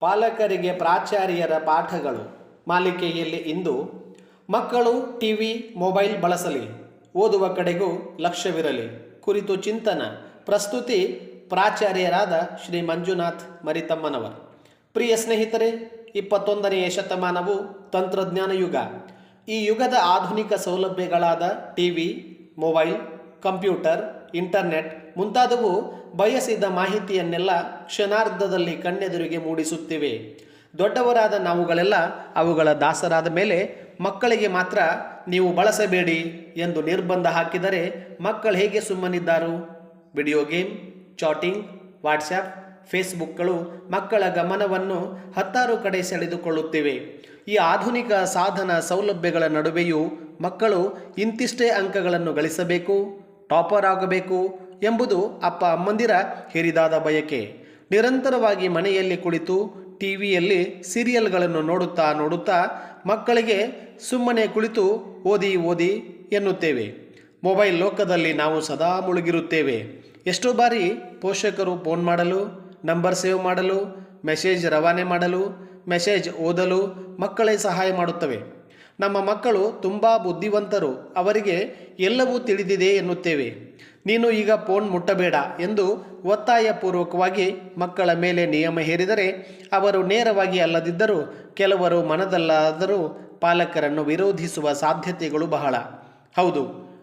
ಪಾಲಕರಿಗೆ ಪ್ರಾಚಾರ್ಯರ ಪಾಠಗಳು. ಮಾಲಿಕೆಯಲ್ಲಿ ಇಂದು ಮಕ್ಕಳು ಟಿವಿ, ಮೊಬೈಲ್ ಬಳಸಲಿ, ಓದುವ ಕಡೆಗೂ ಲಕ್ಷ್ಯವಿರಲಿ. ಕುರಿತು ಚಿಂತನ. ಪ್ರಸ್ತುತಿ ಪ್ರಾಚಾರ್ಯರಾದ ಶ್ರೀ ಮಂಜುನಾಥ್ ಮರಿತಮ್ಮನವರು. ಪ್ರಿಯ ಸ್ನೇಹಿತರೆ, ಇಪ್ಪತ್ತೊಂದನೆಯ ಶತಮಾನವು ತಂತ್ರಜ್ಞಾನ ಯುಗ. ಈ ಯುಗದ ಆಧುನಿಕ ಸೌಲಭ್ಯಗಳಾದ ಟಿವಿ, ಮೊಬೈಲ್, ಕಂಪ್ಯೂಟರ್, ಇಂಟರ್ನೆಟ್ ಮುಂತಾದವು ಬಯಸಿದ ಮಾಹಿತಿಯನ್ನೆಲ್ಲ ಕ್ಷಣಾರ್ಧದಲ್ಲಿ ಕಣ್ಣೆದುರಿಗೆ ಮೂಡಿಸುತ್ತಿವೆ. ದೊಡ್ಡವರಾದ ನಾವುಗಳೆಲ್ಲ ಅವುಗಳ ದಾಸರಾದ ಮೇಲೆ ಮಕ್ಕಳಿಗೆ ಮಾತ್ರ ನೀವು ಬಳಸಬೇಡಿ ಎಂದು ನಿರ್ಬಂಧ ಹಾಕಿದರೆ ಮಕ್ಕಳು ಹೇಗೆ ಸುಮ್ಮನಿದ್ದಾರು? ವಿಡಿಯೋ ಗೇಮ್, ಚಾಟಿಂಗ್ ವಾಟ್ಸ್ಯಾಪ್ ಫೇಸ್ಬುಕ್ಗಳು ಮಕ್ಕಳ ಗಮನವನ್ನು ಹತ್ತಾರು ಕಡೆ ಸೆಳೆದುಕೊಳ್ಳುತ್ತಿವೆ. ಈ ಆಧುನಿಕ ಸಾಧನ ಸೌಲಭ್ಯಗಳ ನಡುವೆಯೂ ಮಕ್ಕಳು ಇಂತಿಷ್ಟೇ ಅಂಕಗಳನ್ನು ಗಳಿಸಬೇಕು, ಟಾಪರ್ ಆಗಬೇಕು ಎಂಬುದು ಅಪ್ಪ ಅಮ್ಮಂದಿರ ಹಿರಿದಾದ ಬಯಕೆ. ನಿರಂತರವಾಗಿ ಮನೆಯಲ್ಲಿ ಕುಳಿತು ಟಿವಿಯಲ್ಲಿ ಸೀರಿಯಲ್ಗಳನ್ನು ನೋಡುತ್ತಾ ನೋಡುತ್ತಾ ಮಕ್ಕಳಿಗೆ ಸುಮ್ಮನೆ ಕುಳಿತು ಓದಿ ಓದಿ ಎನ್ನುತ್ತೇವೆ. ಮೊಬೈಲ್ ಲೋಕದಲ್ಲಿ ನಾವು ಸದಾ ಮುಳುಗಿರುತ್ತೇವೆ. ಎಷ್ಟೋ ಬಾರಿ ಪೋಷಕರು ಫೋನ್ ಮಾಡಲು, ನಂಬರ್ ಸೇವ್ ಮಾಡಲು, ಮೆಸೇಜ್ ರವಾನೆ ಮಾಡಲು, ಮೆಸೇಜ್ ಓದಲು ಮಕ್ಕಳೇ ಸಹಾಯ ಮಾಡುತ್ತವೆ. ನಮ್ಮ ಮಕ್ಕಳು ತುಂಬ ಬುದ್ಧಿವಂತರು. ಅವರಿಗೆ ಎಲ್ಲವೂ ತಿಳಿದಿದೆ ಎನ್ನುತ್ತೇವೆ. ನೀನು ಈಗ ಫೋನ್ ಮುಟ್ಟಬೇಡ ಎಂದು ಒತ್ತಾಯಪೂರ್ವಕವಾಗಿ ಮಕ್ಕಳ ಮೇಲೆ ನಿಯಮ ಹೇರಿದರೆ ಅವರು ನೇರವಾಗಿ ಅಲ್ಲದಿದ್ದರೂ ಕೆಲವರು ಮನದಲ್ಲಾದರೂ ಪಾಲಕರನ್ನು ವಿರೋಧಿಸುವ ಸಾಧ್ಯತೆಗಳು ಬಹಳ. ಹೌದು,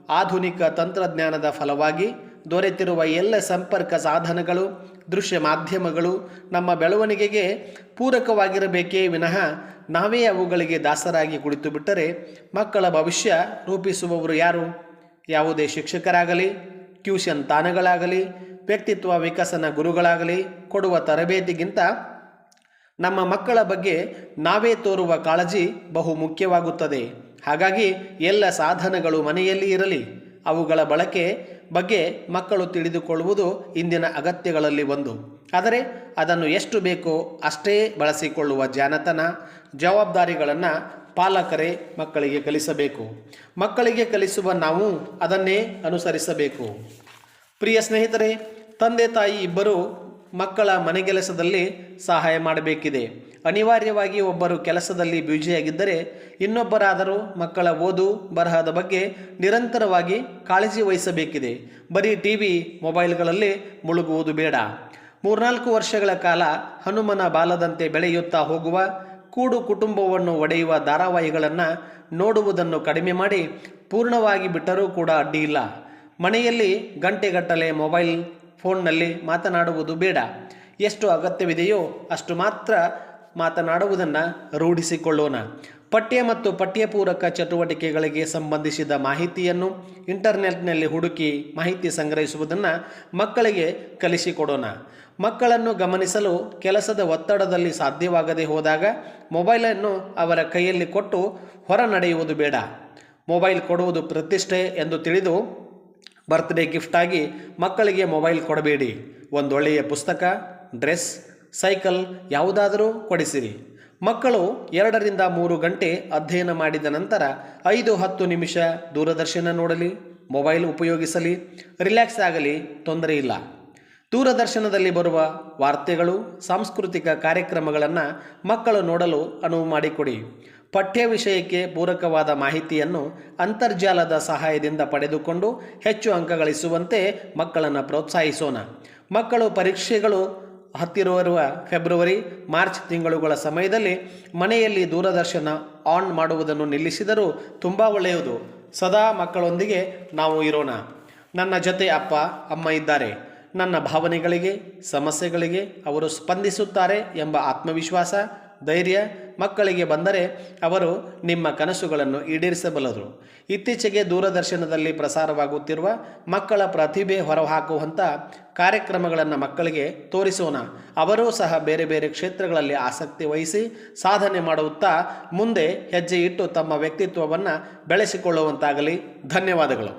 ಆಧುನಿಕ ತಂತ್ರಜ್ಞಾನದ ಫಲವಾಗಿ ದೊರೆತಿರುವ ಎಲ್ಲ ಸಂಪರ್ಕ ಸಾಧನಗಳು, ದೃಶ್ಯ ಮಾಧ್ಯಮಗಳು ನಮ್ಮ ಬೆಳವಣಿಗೆಗೆ ಪೂರಕವಾಗಿರಬೇಕೇ ವಿನಃ ನಾವೇ ಅವುಗಳಿಗೆ ದಾಸರಾಗಿ ಕುಳಿತು ಬಿಟ್ಟರೆ ಮಕ್ಕಳ ಭವಿಷ್ಯ ರೂಪಿಸುವವರು ಯಾರು? ಯಾವುದೇ ಶಿಕ್ಷಕರಾಗಲಿ, ಟ್ಯೂಷನ್ ತಾಣಗಳಾಗಲಿ, ವ್ಯಕ್ತಿತ್ವ ವಿಕಸನ ಗುರುಗಳಾಗಲಿ, ಕೊಡುವ ತರಬೇತಿಗಿಂತ ನಮ್ಮ ಮಕ್ಕಳ ಬಗ್ಗೆ ನಾವೇ ತೋರುವ ಕಾಳಜಿ ಬಹು ಮುಖ್ಯವಾಗುತ್ತದೆ. ಹಾಗಾಗಿ ಎಲ್ಲ ಸಾಧನಗಳು ಮನೆಯಲ್ಲಿ ಇರಲಿ, ಅವುಗಳ ಬಳಕೆ ಬಗ್ಗೆ ಮಕ್ಕಳು ತಿಳಿದುಕೊಳ್ಳುವುದು ಇಂದಿನ ಅಗತ್ಯಗಳಲ್ಲಿ ಒಂದು. ಆದರೆ ಅದನ್ನು ಎಷ್ಟು ಬೇಕೋ ಅಷ್ಟೇ ಬಳಸಿಕೊಳ್ಳುವ ಜಾನತನ ಜವಾಬ್ದಾರಿಗಳನ್ನು ಪಾಲಕರೇ ಮಕ್ಕಳಿಗೆ ಕಲಿಸಬೇಕು. ಮಕ್ಕಳಿಗೆ ಕಲಿಸುವ ನಾವು ಅದನ್ನೇ ಅನುಸರಿಸಬೇಕು. ಪ್ರಿಯ ಸ್ನೇಹಿತರೆ, ತಂದೆ ತಾಯಿ ಇಬ್ಬರು ಮಕ್ಕಳ ಮನೆಗೆಲಸದಲ್ಲಿ ಸಹಾಯ ಮಾಡಬೇಕಿದೆ. ಅನಿವಾರ್ಯವಾಗಿ ಒಬ್ಬರು ಕೆಲಸದಲ್ಲಿ ಬ್ಯುಜಿಯಾಗಿದ್ದರೆ ಇನ್ನೊಬ್ಬರಾದರೂ ಮಕ್ಕಳ ಓದು ಬರಹದ ಬಗ್ಗೆ ನಿರಂತರವಾಗಿ ಕಾಳಜಿ ವಹಿಸಬೇಕಿದೆ. ಬರೀ ಟಿ ವಿ ಮೊಬೈಲ್ಗಳಲ್ಲಿ ಮುಳುಗುವುದು ಬೇಡ. ಮೂರ್ನಾಲ್ಕು ವರ್ಷಗಳ ಕಾಲ ಹನುಮನ ಬಾಲದಂತೆ ಬೆಳೆಯುತ್ತಾ ಹೋಗುವ ಕೂಡು ಕುಟುಂಬವನ್ನು ಒಡೆಯುವ ಧಾರಾವಾಹಿಗಳನ್ನು ನೋಡುವುದನ್ನು ಕಡಿಮೆ ಮಾಡಿ ಪೂರ್ಣವಾಗಿ ಬಿಟ್ಟರೂ ಕೂಡ ಅಡ್ಡಿಯಿಲ್ಲ ಮನೆಯಲ್ಲಿ ಗಂಟೆಗಟ್ಟಲೆ ಮೊಬೈಲ್ ಫೋನ್ನಲ್ಲಿ ಮಾತನಾಡುವುದು ಬೇಡ. ಎಷ್ಟು ಅಗತ್ಯವಿದೆಯೋ ಅಷ್ಟು ಮಾತ್ರ ಮಾತನಾಡುವುದನ್ನು ರೂಢಿಸಿಕೊಳ್ಳೋಣ. ಪಠ್ಯ ಮತ್ತು ಪಠ್ಯಪೂರಕ ಚಟುವಟಿಕೆಗಳಿಗೆ ಸಂಬಂಧಿಸಿದ ಮಾಹಿತಿಯನ್ನು ಇಂಟರ್ನೆಟ್ನಲ್ಲಿ ಹುಡುಕಿ ಮಾಹಿತಿ ಸಂಗ್ರಹಿಸುವುದನ್ನು ಮಕ್ಕಳಿಗೆ ಕಲಿಸಿಕೊಡೋಣ. ಮಕ್ಕಳನ್ನು ಗಮನಿಸಲು ಕೆಲಸದ ಒತ್ತಡದಲ್ಲಿ ಸಾಧ್ಯವಾಗದೆ ಹೋದಾಗ ಮೊಬೈಲನ್ನು ಅವರ ಕೈಯಲ್ಲಿ ಕೊಟ್ಟು ಹೊರ ನಡೆಯುವುದು ಬೇಡ. ಮೊಬೈಲ್ ಕೊಡುವುದು ಪ್ರತಿಷ್ಠೆ ಎಂದು ತಿಳಿದು ಬರ್ತ್ಡೇ ಗಿಫ್ಟಾಗಿ ಮಕ್ಕಳಿಗೆ ಮೊಬೈಲ್ ಕೊಡಬೇಡಿ. ಒಂದೊಳ್ಳೆಯ ಪುಸ್ತಕ ಡ್ರೆಸ್ ಸೈಕಲ್ ಯಾವುದಾದರೂ ಕೊಡಿಸಿರಿ. ಮಕ್ಕಳು ಎರಡರಿಂದ ಮೂರು ಗಂಟೆ ಅಧ್ಯಯನ ಮಾಡಿದ ನಂತರ ಐದು ಹತ್ತು ನಿಮಿಷ ದೂರದರ್ಶನ ನೋಡಲಿ ಮೊಬೈಲ್ ಉಪಯೋಗಿಸಲಿ ರಿಲ್ಯಾಕ್ಸ್ ಆಗಲಿ, ತೊಂದರೆ ಇಲ್ಲ. ದೂರದರ್ಶನದಲ್ಲಿ ಬರುವ ವಾರ್ತೆಗಳು, ಸಾಂಸ್ಕೃತಿಕ ಕಾರ್ಯಕ್ರಮಗಳನ್ನು ಮಕ್ಕಳು ನೋಡಲು ಅನುವು ಮಾಡಿಕೊಡಿ. ಪಠ್ಯ ವಿಷಯಕ್ಕೆ ಪೂರಕವಾದ ಮಾಹಿತಿಯನ್ನು ಅಂತರ್ಜಾಲದ ಸಹಾಯದಿಂದ ಪಡೆದುಕೊಂಡು ಹೆಚ್ಚು ಅಂಕ ಗಳಿಸುವಂತೆ ಮಕ್ಕಳನ್ನು ಪ್ರೋತ್ಸಾಹಿಸೋಣ. ಮಕ್ಕಳು ಪರೀಕ್ಷೆಗಳು ಹತ್ತಿರುವ ಫೆಬ್ರವರಿ, ಮಾರ್ಚ್ ತಿಂಗಳುಗಳ ಸಮಯದಲ್ಲಿ ಮನೆಯಲ್ಲಿ ದೂರದರ್ಶನ ಆನ್ ಮಾಡುವುದನ್ನು ನಿಲ್ಲಿಸಿದರೂ ತುಂಬ ಒಳ್ಳೆಯದು. ಸದಾ ಮಕ್ಕಳೊಂದಿಗೆ ನಾವು ಇರೋಣ. ನನ್ನ ಜೊತೆ ಅಪ್ಪ, ಅಮ್ಮ ಇದ್ದಾರೆ. ನನ್ನ ಭಾವನೆಗಳಿಗೆ, ಸಮಸ್ಯೆಗಳಿಗೆ ಅವರು ಸ್ಪಂದಿಸುತ್ತಾರೆ ಎಂಬ ಆತ್ಮವಿಶ್ವಾಸ ಧೈರ್ಯ ಮಕ್ಕಳಿಗೆ ಬಂದರೆ ಅವರು ನಿಮ್ಮ ಕನಸುಗಳನ್ನು ಈಡೇರಿಸಬಲ್ಲರು. ಇತ್ತೀಚೆಗೆ ದೂರದರ್ಶನದಲ್ಲಿ ಪ್ರಸಾರವಾಗುತ್ತಿರುವ ಮಕ್ಕಳ ಪ್ರತಿಭೆ ಹೊರಹಾಕುವಂಥ ಕಾರ್ಯಕ್ರಮಗಳನ್ನು ಮಕ್ಕಳಿಗೆ ತೋರಿಸೋಣ. ಅವರೂ ಸಹ ಬೇರೆ ಬೇರೆ ಕ್ಷೇತ್ರಗಳಲ್ಲಿ ಆಸಕ್ತಿ ವಹಿಸಿ ಸಾಧನೆ ಮಾಡುತ್ತಾ ಮುಂದೆ ಹೆಜ್ಜೆ ಇಟ್ಟು ತಮ್ಮ ವ್ಯಕ್ತಿತ್ವವನ್ನು ಬೆಳೆಸಿಕೊಳ್ಳುವಂತಾಗಲಿ. ಧನ್ಯವಾದಗಳು.